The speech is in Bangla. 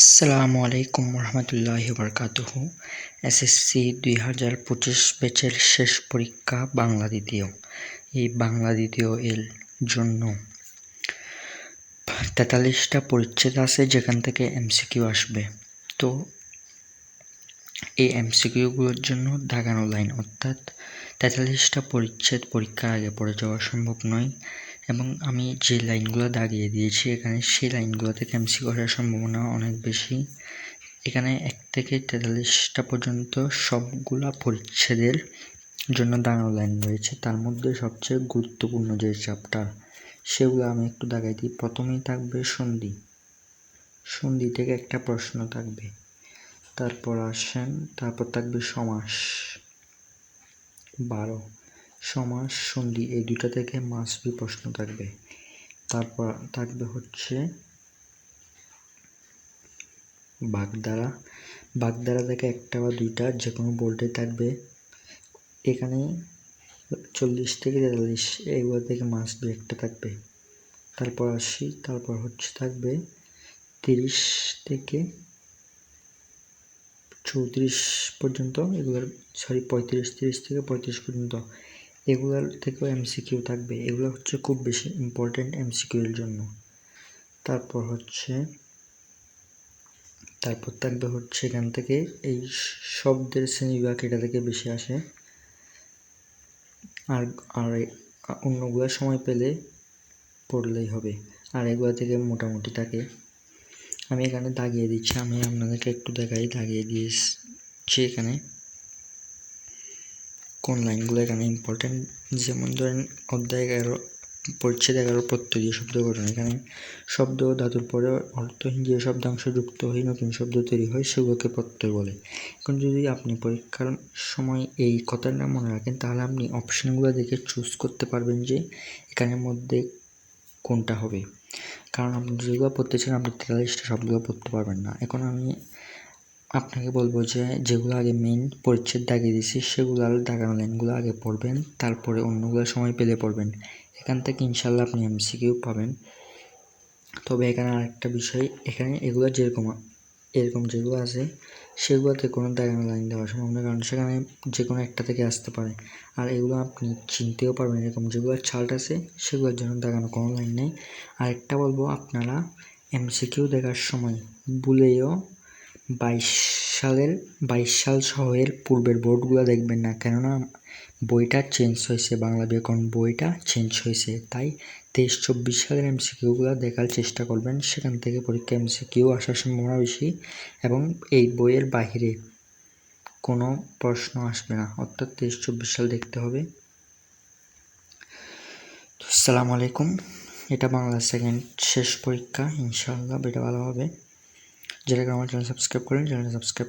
আসসালামু আলাইকুম রহমতুল্লাহি বরকাতুহ এসএসসি দুই হাজার পঁচিশ ব্যাচের শেষ পরীক্ষা বাংলা দ্বিতীয়। এই বাংলা দ্বিতীয় এর জন্য তেতাল্লিশটা পরিচ্ছেদ আছে, যেখান থেকে এমসিকিউ আসবে। তো এই এমসিকিউগুলোর জন্য দাগানো লাইন, অর্থাৎ তেতাল্লিশটা পরিচ্ছেদ পরীক্ষার আগে পড়ে যাওয়া সম্ভব নয়। এবং আমি যে লাইনগুলো দাগিয়ে দিয়েছি, এখানে সেই লাইনগুলো থেকে এমসি করার সম্ভাবনা অনেক বেশি। এখানে এক থেকে তেতাল্লিশটা পর্যন্ত সবগুলা পরিচ্ছেদের জন্য দাঁড়ানো লাইন রয়েছে। তার মধ্যে সবচেয়ে গুরুত্বপূর্ণ যে চ্যাপ্টার সেগুলো আমি একটু দাগাই দিই। প্রথমেই থাকবে সন্ধি। সন্ধি থেকে একটা প্রশ্ন থাকবে। তারপর আসেন, তারপর থাকবে সমাস। বারো। সমাস সন্ধি এই দুটা থেকে মাসবি প্রশ্ন থাকবে। তারপর থাকবে হচ্ছে বাগদারা। বাগদারা থেকে একটা বা দুইটা যে কোনো বোর্ডে থাকবে। এখানে চল্লিশ থেকে তেতাল্লিশ এইগুলো থেকে মাসবি একটা থাকবে। তারপর আশি, তারপর হচ্ছে থাকবে তিরিশ থেকে চৌত্রিশ পর্যন্ত, এগুলোর সরি পঁয়ত্রিশ, তিরিশ থেকে পঁয়ত্রিশ পর্যন্ত। এগুলোর থেকেও এমসিকিউ থাকবে। এগুলো হচ্ছে খুব বেশি ইম্পর্টেন্ট এমসিকিউর জন্য। তারপর হচ্ছে, তারপর থাকবে হচ্ছে এখান থেকে এই শব্দের শ্রেণীবিভাগ এটা থেকে বেশি আসে। আর আর অন্যগুলো সময় পেলে পড়লেই হবে। আর এগুলো থেকে মোটামুটি থাকে। আমি এখানে দাগিয়ে দিচ্ছি। আমি আপনাদেরকে একটু দেখাই, দাগিয়ে দিয়েছি এখানে। কোন লাইনগুলো এখানে ইম্পর্টেন্ট যেমন ধরেন অধ্যায় এগারো পরিচ্ছেদ এগারো প্রত্যয় শব্দ গঠন এখানে শব্দ ধাতুর পরে অর্থহীন যে শব্দাংশ যুক্ত হয়ে নতুন শব্দ তৈরি হয় সেগুলোকে প্রত্যয় বলে এখন যদি আপনি পরীক্ষার সময় এই কথাটা মনে রাখেন তাহলে আপনি অপশানগুলো দেখে চুজ করতে পারবেন যে এখানের মধ্যে কোনটা হবে কারণ আপনি যেগুলো পড়তে চান আপনি তেতাল্লিশটা শব্দগুলো পড়তে পারবেন না এখন আমি আপনাকে বলব যে, যেগুলো আগে মেন পরিচ্ছেদ দাগিয়ে দিয়েছি, সেগুলো আর দাগানো লাইনগুলো আগে পড়বেন, তারপরে অন্যগুলো সময় পেলে পড়বেন। এখান থেকে ইনশাল্লাহ আপনি এমসিকিউ পাবেন। তবে এখানে আরেকটা বিষয়, এখানে এগুলো যেরকম, এরকম যেগুলো আছে, সেগুলোতে কোনো দাগানো লাইন দেওয়া সম্ভব না কারণ সেখানে যে কোনো একটা থেকে আসতে পারে। আর এগুলো আপনি চিনতেও পারবেন, এরকম যেগুলো ছাল্ট আছে, সেগুলোর জন্য দাগানো কোনো লাইন নেই। আরেকটা বলব, আপনারা এমসিকিউ দেখার সময় ভুলেও বাইশ সালের, বাইশ সাল সহ এর পূর্বের বোর্ডগুলো দেখবেন না। কেননা বইটা চেঞ্জ হয়েছে বাংলা ব্যাকরণ বইটা চেঞ্জ হয়েছে। তাই তেইশ চব্বিশ সালের এমসিকিউগুলো দেখার চেষ্টা করবেন। সেখান থেকে পরীক্ষা এমসিকিউ আসার সম্ভাবনা বেশি এবং এই বইয়ের বাহিরে কোনো প্রশ্ন আসবে না। অর্থাৎ তেইশ চব্বিশ সাল দেখতে হবে। আসসালামু আলাইকুম। এটা বাংলা সেকেন্ড শেষ পরীক্ষা। ইনশাআল্লাহ এটা ভালো হবে। যারা আমার চ্যানেল সাবস্ক্রাইব করেন চ্যানেল সাবস্ক্রাইব